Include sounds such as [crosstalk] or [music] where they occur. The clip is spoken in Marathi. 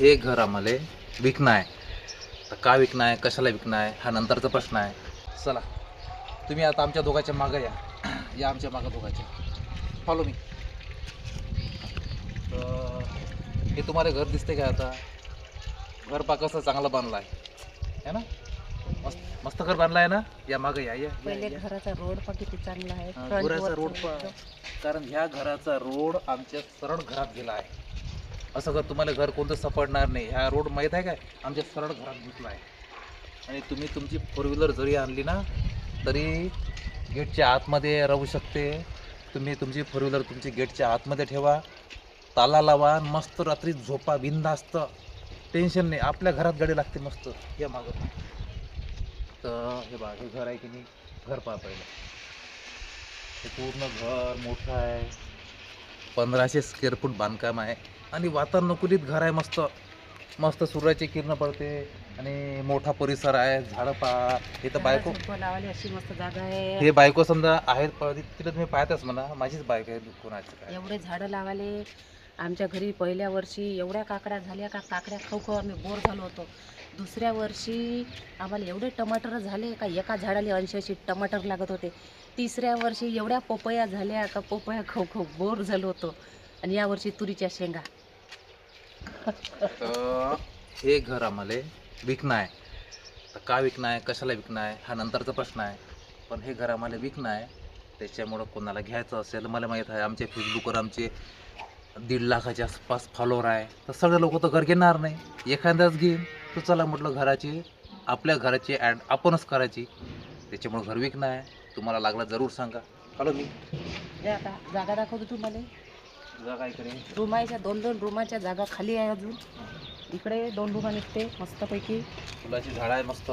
हे घर आम्हाला विकणं आहे. तर का विकणं आहे? कशाला विकणं आहे? हा नंतरचा प्रश्न आहे. चला तुम्ही आता आमच्या दोघांच्या मागं या. [clears throat] या आमच्या मागं दोघांच्या. फॉलो मी हे तुम्हाला घर दिसते का आता? घर पा कसं चांगलं बांधलं आहे. है ना? मस्त मस्त घर बांधलं आहे ना? या मागं या या, पहिले. घराचा रोड पण किती चांगला आहे. वरचं रोड. कारण ह्या घराचा रोड आमच्या सरळ घरात गेला आहे. असं घर तुम्हाला घर कोणतं सापडणार नाही ह्या रोड माहीत आहे काय? आमच्या सरळ घरात घुसला आहे. आणि तुम्ही तुमची फोर व्हीलर जरी आणली ना तरी गेटच्या आतमध्ये राहू शकते. तुम्ही तुमची फोर व्हीलर तुमची गेटच्या आतमध्ये ठेवा. ताला लावा मस्त रात्री झोपा बिंदास्त टेन्शन नाही आपल्या घरात गाडी लागते मस्त. या मागं. तर हे बघा हे घर आहे की नाही? घर पहा पहिलं. हे पूर्ण घर मोठं आहे. पंधराशे स्क्वेअर फूट बांधकाम आहे. आणि वातानुकूलित घर आहे मस्त. मस्त सूर्याची किरण पडते आणि मोठा परिसर आहे झाडं पहा इथं बायको झाडं झुडपं लावायला अशी मस्त जागा आहे. हे बायको समजा आहेत प- तिला तुम्ही पाहताच म्हणा माझीच बायको आहे कोणाची काय. एवढे झाडं लावाले. आमच्या घरी पहिल्या वर्षी एवढ्या काकड्या झाल्या का काकड्या खाऊ खाऊ आम्ही बोर झालो होतो. दुसऱ्या वर्षी आम्हाला एवढे टमाटर झाले का एका झाडाला ऐंशी ऐंशी टमाटर लागत होते. तिसऱ्या वर्षी एवढ्या पोपया झाल्या का पोपया खाऊ खाऊ बोर झालो होतो. आणि या वर्षी तुरीच्या शेंगा. तर हे घर आम्हाला विकणं आहे तर का विकणं आहे कशाला विकणं आहे हा नंतरचा प्रश्न आहे. पण हे घर आम्हाला विकणं आहे त्याच्यामुळं कोणाला घ्यायचं असेल मला माहीत आहे. आमच्या फेसबुकवर आमचे दीड लाखाच्या आसपास फॉलोअर आहे. तर सगळे लोक तर घर घेणार नाही. एखाद्याच घेईन. तर चला म्हटलं घराची आपल्या घराची ॲड आपणच करायची. त्याच्यामुळं घर विकणं आहे तुम्हाला लागला जरूर सांगा. हॅलो मी जागा दाखवतो तुम्हाला. जागा इकडे. रूमाच्या दोन दोन रूमाच्या जागा खाली आहे अजून. इकडे दोन रूमा निघते मस्तपैकी. फुलाची झाडं आहे मस्त.